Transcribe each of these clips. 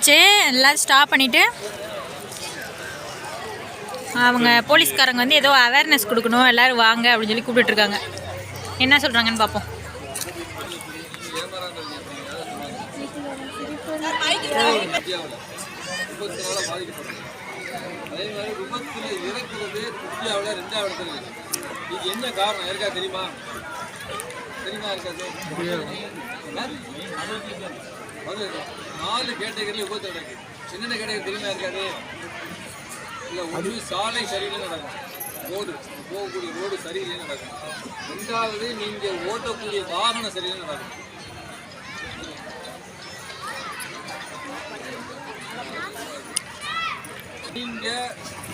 சே எல்லாம் ஸ்டாப் பண்ணிவிட்டு அவங்க போலீஸ்காரங்க வந்து ஏதோ அவேர்னஸ் கொடுக்கணும் எல்லோரும் வாங்க அப்படின்னு சொல்லி கூப்பிட்டுருக்காங்க என்ன சொல்கிறாங்கன்னு பார்ப்போம் என்ன காரணம் இருக்கா தெரியுமா தெரியுமா இருக்காது அது நாலு கேட்டகரியில் விபத்து நடக்கு என்னென்ன கேட்டகரி தெரியுமா இருக்காது இல்லை ஒன்று சாலை சரியில்லை நடக்கும். ரோடு போகக்கூடிய ரோடு சரியில்லை நடக்கும். ரெண்டாவது நீங்கள் ஓட்டக்கூடிய வாகனம் சரியில்லை நடக்கும். நீங்க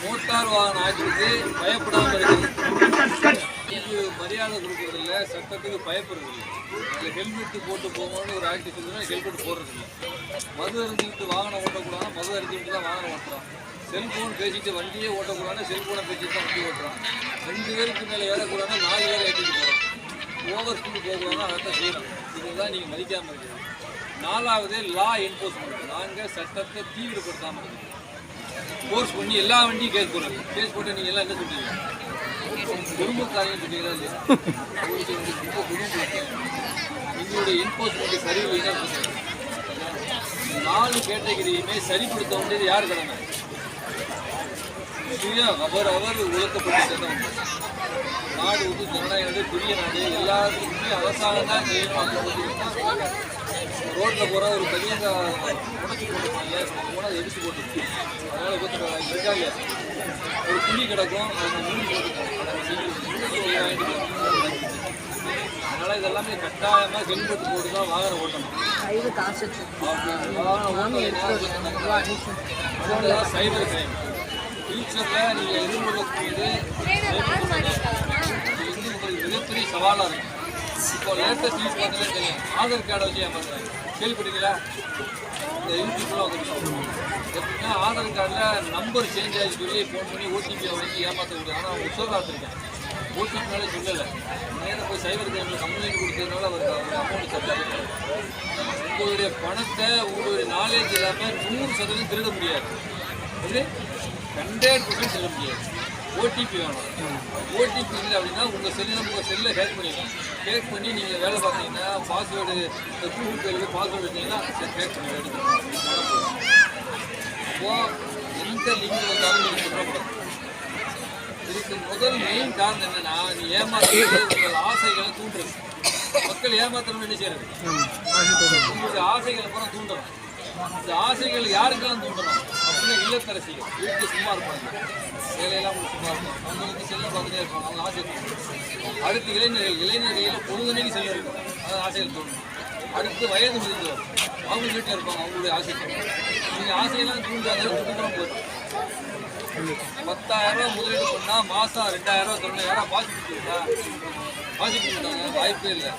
மோட்டார் வாகன ஆட்சிக்கு பயப்படாம இருக்கிறது இதுக்கு மரியாதை கொடுக்கறதில்ல சட்டத்துக்கு பயப்படுறது இல்லை அதில் போட்டு போகணும்னு ஒரு ஆக்ட் சொல்லுன்னா ஹெல்மெட் போடுறது இல்லை மது அருந்திக்கிட்டு வாகனம் ஓட்டக்கூடாது மது அருந்திக்கிட்டு தான் வாகனம் ஓட்டுறான். செல்ஃபோன் பேசிட்டு வண்டியே ஓட்டக்கூடாது செல்ஃபோனை பேசிட்டு தான் வண்டி ஓட்டுறான். ரெண்டு பேருக்கு மேலே ஏறக்கூடாது நாலு பேர் ஏற்றிட்டு போகிறோம் ஓவர் ஸ்பீடு அதை தான் செய்யணும். இதுதான் நீங்கள் மதிக்காமல் இருக்கிறீங்க நாலாவது லா என்ஃபோர்ஸ்மெண்ட் நாங்கள் சட்டத்தை தீவிரப்படுத்தாமல் இருக்கிறோம் ஃபோர்ஸ் பண்ணி எல்லா வண்டியும் கேஸ் போடுறது கேஸ் போட்டு நீங்கள் எல்லாம் என்ன சொல்றீங்க? குடும்பக்காரங்க சொன்னீங்களா எங்களுடைய என்ஃபோர்ஸ்மெண்ட் சரியில்லைன்னா சொல்றீங்க நாலு கேட்டகிரியுமே சரிப்படுத்த வேண்டியது யார் கடமை? சுய அவர் அவர் ஒழுக்கப்பட்டு நாடு வந்து ஜனநாயக பெரிய நாடு. எல்லாத்துக்குமே அரசாங்கம் தான் செய்யணும் அந்த மாதிரி ஒரு பெரியங்க உடச்சி போட்டுருப்பாங்க. போனால் எடுத்து போட்டுருக்கு அதனால் விபத்து ஒரு துணி கிடக்கும். அதனால இதெல்லாமே கட்டாயமா ஹெல்மெட் போட்டு தான் வாகனம் ஓட்டணும். வாகனம் ஓட்டலைன்னா சைபர் கிரைம் ஃபியூச்சரில் நீங்கள் எதிர்கொள்ளக்கூடியது மிகப்பெரிய சவாலாக இருக்கும் இப்போ லேட்டஸ்ட் நியூஸ் பார்த்தீங்கன்னா தெரியும் ஆதார் கார்டை வச்சு ஏமாத்துறாங்க. கேள்விப்பட்டீங்களா? இந்த யூடியூப்லாம் வந்துருக்கோம் எப்படின்னா ஆதார் கார்டில் நம்பர் சேஞ்ச் ஆகி சொல்லி ஃபோன் பண்ணி ஓடிபியை வாங்கி ஏமாற்றக்கூடிய ஆனால் அவங்க உத்தரவாதம் ஓடிபினாலே சொல்லலை. நேராக போய் சைபர் கிரைமில் கம்ப்ளைண்ட் கொடுத்ததுனால அவருக்கு அமௌண்ட் செட்டில் உங்களுடைய பணத்தை உங்களுடைய நாலேஜ் இல்லாமல் நூறு சதவீதம் திருட முடியாது. இது ஹண்ட்ரட் திருட முடியாது. ஓடிபி வேணும். ஓடிபி இல்லை அப்படின்னா உங்கள் செல்லில் உங்கள் செல்லை ஹேக் பண்ணிடலாம். ஹேக் பண்ணி நீங்கள் வேலை பார்த்தீங்கன்னா பாஸ்வேர்டு கூகுள் பேருக்கு பாஸ்வேர்டு வச்சீங்கன்னா ஹேக் பண்ணி அப்போது எந்த லிங்க் வந்தாலும் நீங்கள் சொல்லக்கூடாது இதுக்கு முதல் மெயின் காரணம் என்னன்னா நீ ஏமாத்துறது உங்கள் ஆசைகளை தூண்டுறது. மக்கள் ஏமாத்தணும் என்ன செய்யறது? உங்களுடைய ஆசைகளை பூரா தூண்டணும். இந்த ஆசைகள் யாருக்கெல்லாம் தூண்டணும்? அப்படின்னா இல்லத்தரசிகள் வீட்டில் சும்மா இருப்பாங்க. வேலையெல்லாம் சும்மா இருப்பாங்க அவங்களுக்கு செல்ல பார்த்துட்டே இருப்பாங்க. அவங்க ஆசை அடுத்து இளைஞர்கள் இளைஞர்களில் பொழுதுனைக்கு செல்ல இருக்கும். அதான் ஆசைகள் தோணும் அடுத்து வயது முதிர்ந்தவர் அவங்க வீட்டில் இருப்பாங்க. அவங்களுடைய ஆசை நீங்கள் ஆசையெல்லாம் தூண்டாங்க தூண்டுறோம் போதும் பத்தாயிரம் ரூபா முதலீடு பண்ணால் மாதம் ரெண்டாயிரம் ரூபா தொண்ணூறாயிரம் பாசிட்டிவ் பாசிட்டிவ் வாய்ப்பே இல்லை.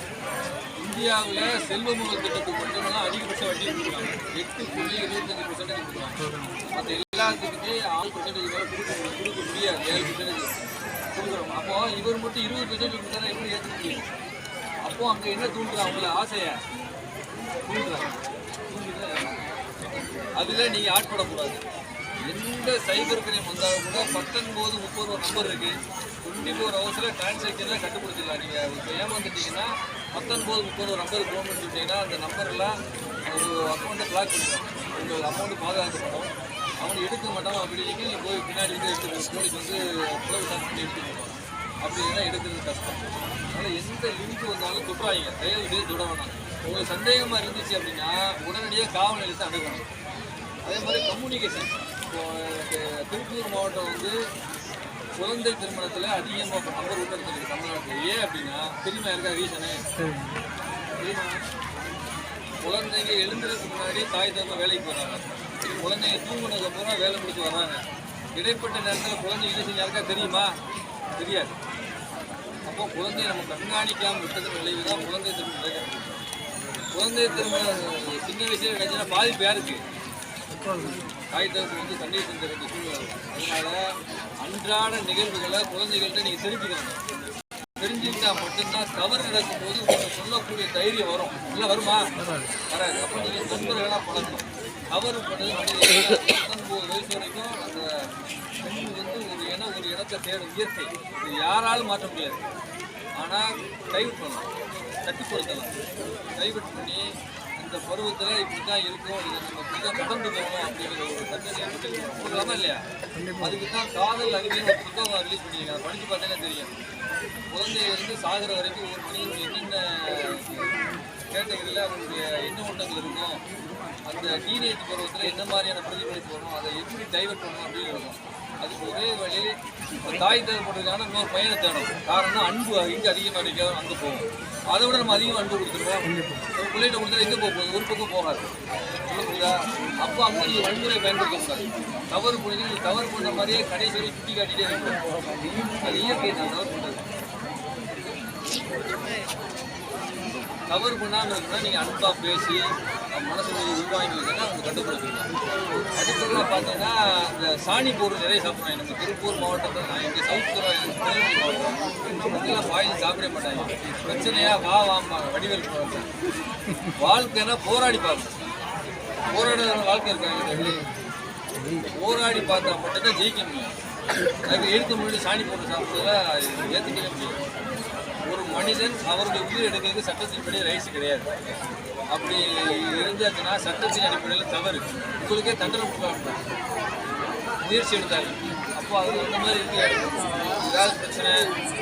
இந்தியாவில் செல்வ முதல் திட்டத்துக்கு மட்டும்தான் அதிகபட்ச வட்டி கொடுக்குறாங்க. எட்டு புள்ளி இருபத்தஞ்சு பர்சன்டேஜ் கொடுக்குறாங்க. மற்ற எல்லாத்துக்குமே ஆறு பர்சன்டேஜ் மேலே கொடுக்க முடியும் கொடுக்க முடியாது. ஏழு பர்சன்டேஜ் கொடுக்குறோம். அப்போ இவர் மட்டும் இருபது பர்சன்டேஜ் கொடுத்தா எப்படி ஏற்றுக்க முடியும். அப்போ அங்கே என்ன தூண்டுறாங்க அவங்கள ஆசையை? தூண்டுறாங்க. அதில் நீங்கள் ஆட்படக்கூடாது எந்த சைபர் கிரைம் வந்தாலும் கூட பத்தொன்பது முப்பது ஒரு நம்பர் இருக்குது டுவெண்ட்டி ஃபோர் ஹவர்ஸில் டிரான்சாக்ஷனில் கண்டுபிடிச்சிடலாம் நீங்கள் இப்போ ஏமாந்துட்டீங்கன்னா பத்தொன்பது முப்பது ஒரு நம்பர் ஃபோன் பண்ணிட்டீங்கன்னா அந்த நம்பரில் ஒரு அக்கௌண்ட்டை பிளாக் பண்ணிடும் உங்கள் அமௌண்ட்டு பாதுகாக்கப்படும் அவன் எடுக்க மாட்டோம் அப்படி நீங்கள் போய் பின்னாடி வந்து எடுத்து போலீஸ் வந்து புலவு சார்ஜ் பண்ணி எடுத்துக்கணும். அப்படி இல்லைன்னா எடுக்கிறது கஷ்டம். அதனால் எந்த லிங்க் வந்தாலும் தொட்டுறாங்க தயவு செய்து தொட வேணாம். உங்களுக்கு சந்தேகமாக இருந்துச்சு அப்படின்னா உடனடியாக காவல் நிலையத்தை அணுகணும். அதே மாதிரி கம்யூனிகேஷன் இப்போ திருப்பூர் மாவட்டம் வந்து குழந்தை திருமணத்தில் அதிகமாக பங்கு உள்ள இருக்குது தமிழ்நாட்டில். ஏன் அப்படின்னா திரும்ப இருக்கா ரீசனு குழந்தைங்க எழுந்துறதுக்கு முன்னாடி தாய் தந்தை வேலைக்கு போகிறாங்க குழந்தைங்க தூங்குனதுக்கு அப்புறம் வேலை முடிச்சு வர்றாங்க. இடைப்பட்ட நேரத்தில் குழந்தை என்ன யாருக்கா தெரியுமா? தெரியாது. அப்போ குழந்தைய நம்ம கண்காணிக்காமல் விட்டது விளைவு தான் குழந்தை திருமணம் நடக்கிறது குழந்தை திருமணம் சின்ன வயசுல நினைச்சுன்னா பாதிப்பு யாருக்கு? தாய் தகப்பு வந்து தண்ணீர் தந்த சூழ்நிலை. அதனால அன்றாட நிகழ்வுகளை குழந்தைகள்கிட்ட நீங்கள் தெரிஞ்சுக்கணும். தெரிஞ்சுக்கிட்டா மட்டும்தான் தவறு நடக்கும்போது உங்களுக்கு சொல்லக்கூடிய தைரியம் வரும். இல்லை வருமா? வராது. அப்போ நீங்கள் நண்பர்களாக பழகணும். தவறு பண்ணது பத்தொன்பது வயசு வரைக்கும் அந்த பெண் வந்து ஒரு இடம் ஒரு இடத்தை தேடும் இயற்கை. இது யாராலும் மாற்ற முடியாது. ஆனால் டைவர்ட் பண்ணலாம் கட்டுப்படுத்தலாம் டைவர்ட் பண்ணி இந்த பருவத்தில் இப்படி தான் இருக்கும் இதை நம்ம இப்படி தான் கடந்து போகணும் அப்படிங்கிற ஒரு தண்டனை கொடுக்கலாமா இல்லையா? அதுக்கு தான் காதல் அறிவியல் ஒரு புத்தகம் ரிலீஸ் பண்ணியிருக்காங்க. படித்து பார்த்தீங்கன்னா தெரியும். குழந்தையிலிருந்து சாகிற வரைக்கும் ஒரு மனிதனுடைய என்னென்ன கேட்டகரியில் அவனுடைய எண்ண ஓட்டங்கள் இருக்கும் அந்த டீனேஜ் பருவத்தில் என்ன மாதிரியான பிரதிபலிப்பு வரும் அதை எப்படி டைவர்ட் பண்ணணும் அப்படின்னு இருக்கும். அதுக்கு ஒரே வழி தாய் தேவைப்படுறதுக்கான இன்னொரு பையனை தேடும் காரணம் அன்பு இங்கே அதிகமாக நிற்காதோ அங்கே போகும். அதை விட நம்ம அதிகமாக அன்பு கொடுத்துருவோம் பிள்ளைகிட்ட கொடுத்தா எங்கே போக போகுது? ஒரு பக்கம் போகாது. புரியுதா? அப்போ அம்மா நீங்கள் வன்முறையை பயன்படுத்தக்கூடாது தவறு பண்ணி நீங்கள் தவறு பண்ண மாதிரியே கடைசி வரை சுட்டி காட்டிட்டே இருக்கணும். அது இயற்கை தான் தவறு பண்ணுறது தவறு பண்ணாமல் இருக்குன்னா நீங்கள் அன்பாக பேசி மனசு உள்வாங்கி அவங்க கண்டுபிடிச்சிருக்காங்க அதுக்குள்ள பார்த்தீங்கன்னா இந்த சாணி பொருள் நிறைய சாப்பிட்றாங்க நம்ம திருப்பூர் மாவட்டத்தில் நான் இங்கே சவுத் திருநெல்வேலி மாவட்டம். நமக்கெல்லாம் பாயில் சாப்பிட மாட்டாங்க. பிரச்சனையா வா வாம்பாங்க வடிவேல் வாழ்க்கைன்னா போராடி பார்க்கணும். போராடுற வாழ்க்கை இருக்காங்க போராடி பார்த்தா மட்டும்தான் ஜெயிக்க முடியும். அதுக்கு எழுத்து முன்னாடி சாணி போட்டு சாப்பிட்டதுல ஏற்றுக்கவே முடியும் ஒரு மனிதன் அவருடைய உயிர் எடுக்கிறதுக்கு சட்டத்தின்படி ரைட்ஸ் கிடையாது. அப்படி இருந்ததுன்னா சட்டத்தின் அடிப்படையில் தவறு. உங்களுக்கே தண்டனை கொடுக்க முயற்சி எடுத்தாங்க. அப்போ அது அந்த மாதிரி இருக்கு. ஏதாவது பிரச்சனை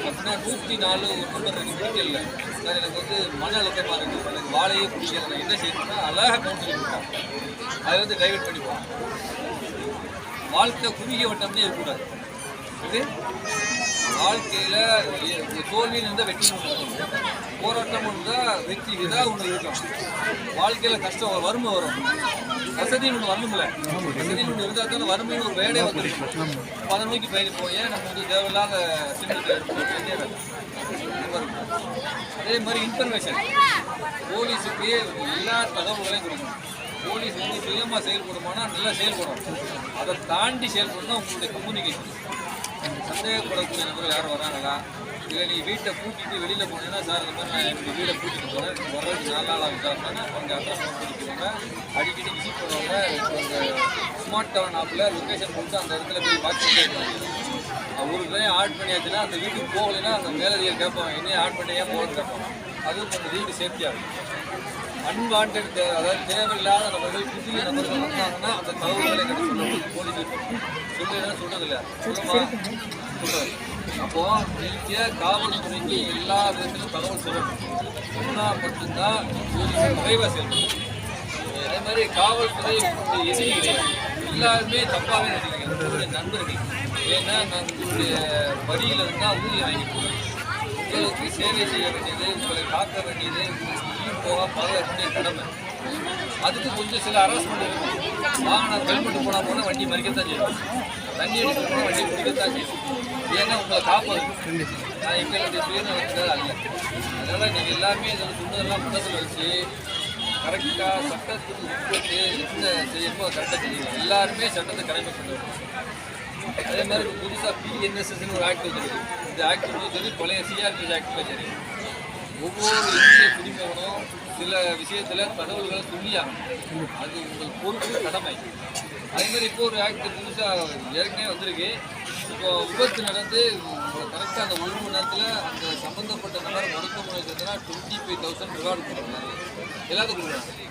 அப்படின்னா நூற்றி நாலு ஒரு நம்பர் எனக்கு பிடிக்கல சார் எனக்கு வந்து மன அழுத்தமாக இருக்குது எனக்கு வாழையே பிடிக்கல. நான் என்ன செய்யணும்னா அழகாக கவுன்சிலிங் கொடுப்பேன் அதை வந்து டைவெர்ட் பண்ணிப்போம் வாழ்க்கை குறுகிய வட்டம்னே இருக்கக்கூடாது. இது வாழ்க்கையில் தோல்வியில் இருந்தால் வெற்றி ஒன்று போராட்டம் இருந்தால் வெற்றி இதாக ஒன்று இருக்கும். வாழ்க்கையில் கஷ்டம் வறுமை வரும். வசதின்னு ஒன்று வரணும்ல. வசதின்னு ஒன்று இருந்தால் தானே வறுமைன்னு ஒரு வேலையை வந்துருக்கும் அப்போ அதை நோக்கி பயணிப்போம். ஏன் நம்ம வந்து தேவையில்லாத சின்னத்தை அதே மாதிரி இன்ஃபர்மேஷன் போலீஸுக்கு எல்லா தகவல்களையும் கொடுக்கணும். போலீஸ் வந்து சுயமாக செயல்படுமானா நல்லா செயல்படும். அதை தாண்டி செயல்படணும் உங்களுடைய கம்யூனிகேஷன் சந்தேகப்படக்கூடிய நபர்கள் யாரும் வராங்களா? இல்லை நீ வீட்டை பூட்டிட்டு வெளியில் போனீங்கன்னா சார் இந்த மாதிரி நான் என்னுடைய வீடை பூட்டிட்டு போகிறேன் வர்றதுக்கு நாலு நாள் ஆகும் சார். அப்படின்னா அவங்க அட்ரஸ் நோட் பண்ணிக்கிறாங்க அடிக்கடி விசிட் பண்ணுவாங்க. இந்த ஸ்மார்ட் டவுன் ஆப்பில் லொக்கேஷன் போட்டு அந்த இடத்துல போய் வாட்ச் பண்ணிட்டு ஒரு டைம் ஆட் பண்ணியாச்சுன்னா அந்த வீட்டுக்கு போகலைன்னா அந்த மேலதிகாரி கேட்பாங்க என்ன ஆட் பண்ணி ஏன் போகணும்னு கேட்பாங்க அதுவும் கொஞ்சம் வீடு சேஃப்டியாக இருக்கும். அன்வான்ட் அதாவது தேவையில்லாத நபர்கள் புதிய நபர்கள் வந்தாங்கன்னா அந்த தகவல்களை சொல்லணும் போலீஸ் சொல்லலாம் சொல்றதில்ல. சொல்லுமா சொல்றது அப்போ நீங்க காவல்துறைக்கு எல்லா விதத்திலும் தகவல் சொல்லணும். சொன்னா மட்டும்தான் போலீஸ் விரைவாக செயல்படும் அதே மாதிரி காவல்துறை உங்களுடைய எதிரி கிடையாது எல்லாருமே தப்பாகவே நினைக்கிறீங்க. உங்களுடைய நண்பர்கள். ஏன்னா நான் உங்களுடைய வரியில இருந்தால் ஊதியம் வாங்கி போகிறேன் உங்களுக்கு சேவை செய்ய வேண்டியது உங்களை காக்க வேண்டியது உங்களுக்கு போக பாதுகாக்க வேண்டிய கடமை. அதுக்கு கொஞ்சம் சில அரசு வாகனம் ஹெல்மெட் போனால் போனால் வண்டி மறிக்கத்தான் செய்யும் தண்ணி எடுத்துக்கணும் வண்டி வண்டி குடிக்கத்தான் செய்யணும். ஏன்னா உங்களை காப்பாது நான் எங்களுடைய சுயநலத்துக்காக அல்ல அதனால் நீங்கள் எல்லாமே இதில் சொன்னதெல்லாம் மனசில் வச்சு கரெக்டாக சட்டத்துக்கு உட்பட்டு என்ன செய்யணுமோ கரெக்டாக செய்யணும் எல்லாருமே சட்டத்தை கடமை அதே மாதிரி புதுசாக பிஎன்எஸ்எஸ்னு ஒரு ஆக்ட் வந்துருக்கு. இந்த ஆக்ட் வந்து சரி பழைய சிஆர்பி ஆக்டில் சரி ஒவ்வொரு இந்திய குடிமகனும் சில விஷயத்தில் தகவல்களை சொல்லியாகணும். அது உங்கள் பொறுப்பு கடமை. அதே மாதிரி இப்போ ஒரு ஆக்ட் புதுசாக ஏற்கனவே வந்திருக்கு. இப்போ விபத்து நடந்து கரெக்டாக அந்த ஒரு மணி நேரத்தில் அந்த சம்மந்தப்பட்ட நபர் மருத்துவமனை சேர்த்துனா டுவெண்ட்டி ஃபைவ் தௌசண்ட் ரிவார்டு கொடுக்குறாங்க. எல்லாத்துக்கும் கொடுக்குறாங்க.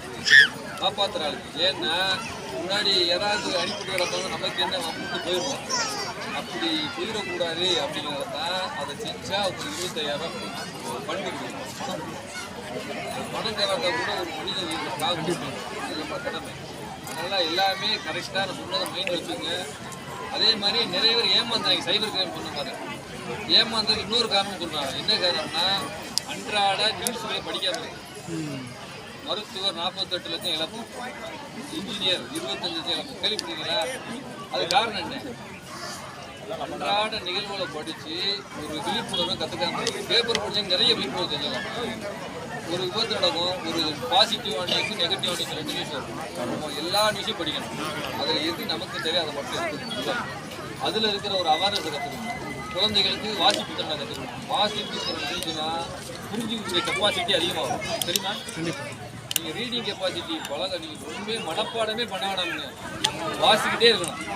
காப்பாற்றுறாங்க ஏன்னா முன்னாடி யாராவது அனுப்பிட்டு கிடப்பாங்க நமக்கு என்ன வம்புட்டு போயிடுவோம். அப்படி போயிடக்கூடாது அப்படிங்கிறத தான் அதை செஞ்சால் ஒரு இருபத்தையாயிரம் பண்ணி பணம் பணம் கூட ஒரு மனித உயிரை காக்கணும் நம்ம கடமை. அதனால் எல்லாமே கரெக்டாக நான் சொன்னதை மைண்ட் வச்சுங்க. அதே மாதிரி நிறைய பேர் ஏமாந்தாங்க சைபர் கிரைம் பண்ண மாதிரி ஏமாந்ததுக்கு இன்னொரு காரணம் சொல்கிறாங்க என்ன காரணம்னா அன்றாட நியூஸ்களை படிக்காம மருத்துவர் நாற்பத்தெட்டு லட்சம் இழப்பு. இன்ஜினியர் இருபத்தஞ்சு லட்சம் இழப்பு. கேள்விப்படுறீங்களா அது காரணம் என்ன? அன்றாட நிகழ்வுகளை படித்து ஒரு விழிப்புணர்வை கற்றுக்காம பேப்பர் படிச்சு நிறைய விழிப்புணர்வு தெரிஞ்சுக்கலாம். ஒரு விபத்து நடக்கும் ஒரு பாசிட்டிவ் நியூஸ் நெகட்டிவ் நியூஸ் ரெண்டு நியூஸ் வரும் நம்ம எல்லா நியூஸையும் படிக்கணும். அதில் எது நமக்கு தெரியாத அதை மட்டும் எடுத்துக்கணும். அதில் இருக்கிற ஒரு அவேர்னஸ் கற்றுக்கணும் குழந்தைகளுக்கு வாசிப்பு திறனை கற்றுக்கணும் வாசிப்பு திறன் இருந்துச்சுன்னா புரிஞ்சுக்கக்கூடிய கெப்பாசிட்டி அதிகமாகும். சரிமா நீங்கள் ரீடிங் கெப்பாசிட்டி பழக நீங்கள் ஒன்றுமே மனப்பாடமே பண்ண வேணாமுங்க. வாசிக்கிட்டே இருக்கணும்.